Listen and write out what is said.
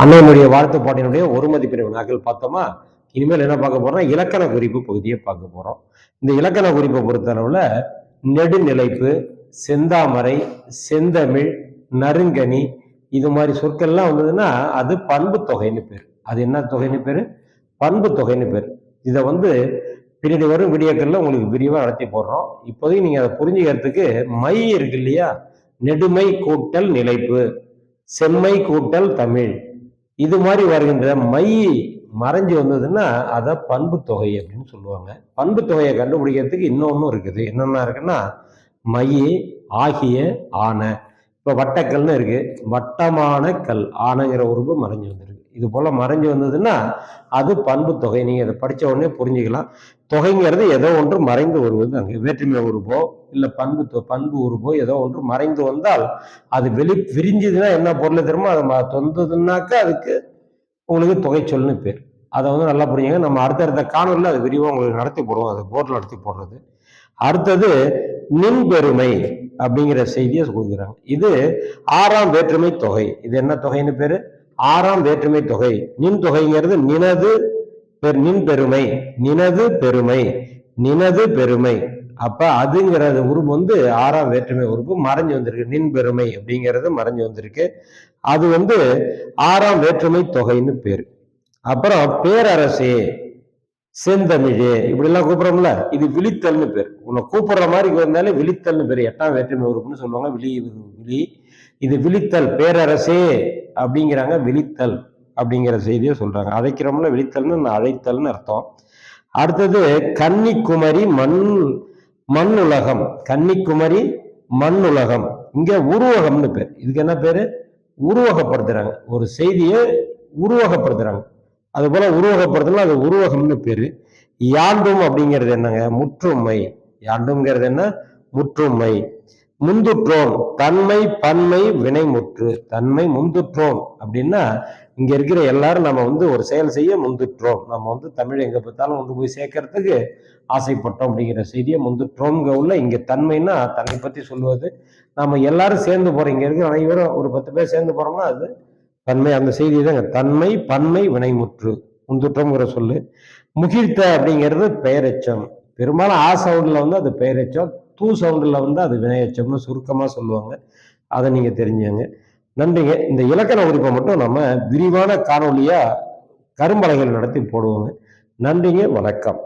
அன்னையினுடைய வாழ்த்து பாட்டினுடைய ஒரு மதிப்பின வினாக்கள் பார்த்தோமா? இனிமேல் என்ன பார்க்க போறோம் இலக்கண குறிப்பு பகுதியை பார்க்க போறோம். இந்த இலக்கண குறிப்பை பொறுத்தளவுல நெடுநிலைப்பு செந்தாமரை செந்தமிழ் நறுங்கனி இது மாதிரி சொற்கள்லாம் வந்ததுன்னா அது பண்பு தொகைன்னு பேர். அது என்ன தொகைன்னு பேர்? பண்பு தொகைன்னு பேர். இதை வந்து பின்னாடி வரும் வீடியோக்கள்ல உங்களுக்கு விரிவாக நடத்தி போடுறோம். இப்போதைக்கு நீங்கள் அதை புரிஞ்சுக்கிறதுக்கு மை இருக்கு இல்லையா? நெடுமை கூட்டல் நிலைப்பு. செம்மை கூட்டல் தமிழ். இது மாதிரி வருகின்ற மை மறைஞ்சு வந்ததுன்னா அதை பண்பு தொகை அப்படின்னு சொல்லுவாங்க. பண்பு தொகையை கண்டுபிடிக்கிறதுக்கு இன்னொன்றும் இருக்குது. என்னென்ன இருக்குன்னா மை ஆகிய ஆன. இப்போ வட்டக்கல்னு இருக்கு. வட்டமான கல் ஆனைங்கிற உருவம் மறைஞ்சு வந்திருக்கு. இது போல மறைஞ்சு வந்ததுன்னா அது பண்பு தொகை. நீங்க இதை படிச்ச உடனே புரிஞ்சுக்கலாம். தொகைங்கிறது ஏதோ ஒன்று மறைந்து வருவது. அங்கே வேற்றுமை உருவோ இல்லை பண்பு தொ- பண்பு உருவோ ஏதோ ஒன்று மறைந்து வந்தால் அது வெளி விரிஞ்சதுன்னா என்ன பொருள் தெரியுமோ? அது ம- தொந்ததுன்னாக்கா அதுக்கு உங்களுக்கு தொகை சொல்லுன்னு பேர். அதை வந்து நல்லா புரிஞ்சுங்க. நம்ம அடுத்தடுத்த காணொலியில் அது விரிவாக உங்களுக்கு நடத்தி போடுவோம். அது போர்டில் நடத்தி போடுறது. அடுத்தது நின் பெருமை அப்படிங்கிற செய்தியை கொடுக்குறாங்க. இது ஆறாம் வேற்றுமை தொகை. இது என்ன தொகைன்னு பேர்? ஆறாம் வேற்றுமை தொகை. நின் தொகைங்கிறது நினது நின் பெருமை. நினது பெருமை. நினது பெருமை. அப்ப அதுங்கிறது உருவம் வந்து ஆறாம் வேற்றுமை உறுப்பு மறைஞ்சு வந்திருக்கு. நின் பெருமை அப்படிங்கிறது மறைஞ்சு வந்திருக்கு. அது வந்து ஆறாம் வேற்றுமை தொகைன்னு பேரு. அப்புறம் பேரரசே. செந்தமிழே. இப்படிலாம் எல்லாம் கூப்பிடுறோம்ல இது விழித்தல்னு பேர். உன்னை கூப்பிடுற மாதிரி வந்தாலே விழித்தல்னு பேர். எட்டாம் வேற்றுமை உறுப்புன்னு சொல்லுவாங்க. விழி விழி. இது விழித்தல் பேரரசே அப்படிங்கிறாங்க. விழித்தல் அப்படிங்கிற செய்தியை சொல்றாங்க. அழைக்கிறோம்ல விழித்தல்னு நான் அழைத்தல்னு அர்த்தம். அடுத்தது கன்னிக்குமரி மண் மண்ணுலகம். கன்னிக்குமரி மண்ணுலகம். இங்க உருவகம்னு பேர். இதுக்கு என்ன பேரு? உருவகப்படுத்துறாங்க. ஒரு செய்தியை உருவகப்படுத்துறாங்க. அது போல உருவகப்படுத்தலாம் அது உருவகம்னு பேரு. யாண்டும் அப்படிங்கிறது என்னங்க? முற்றுமை. யாண்டும்ங்கிறது என்ன? முற்றுமை. முந்துற்றோம். தன்மை பன்மை வினைமுற்று. தன்மை முந்துற்றோம். அப்படின்னா இங்க இருக்கிற எல்லாரும் நம்ம வந்து ஒரு செயல் செய்ய முந்துற்றோம். நம்ம வந்து தமிழ் எங்க பார்த்தாலும் கொண்டு போய் சேர்க்கறதுக்கு ஆசைப்பட்டோம் அப்படிங்கிற செய்தியை முந்துற்றோம்ங்க உள்ள இங்க தன்மைன்னா தன்னை பத்தி சொல்லுவது. நம்ம எல்லாரும் சேர்ந்து போறோம். இங்க இருக்கிற அனைவரும் ஒரு பத்து பேர் சேர்ந்து போறோம்னா அது தன்மை அந்த செய்தி தாங்க தன்மை பன்மை வினைமுற்று. முந்துற்றம்ங்கிற சொல்லு. முகிழ்த்த அப்படிங்கிறது பெயரெச்சம். பெரும்பாலும் ஆ சவுண்டில் வந்து அது பெயரெச்சம். தூ சவுண்டில் வந்து அது வினையச்சம்னு சுருக்கமாக சொல்லுவாங்க. அதை நீங்கள் தெரிஞ்சுங்க. நன்றிங்க. இந்த இலக்கண உறுப்பை மட்டும் நம்ம விரிவான காணொலியாக கரும்பலைகள் நடத்தி போடுவோங்க. நன்றிங்க. வணக்கம்.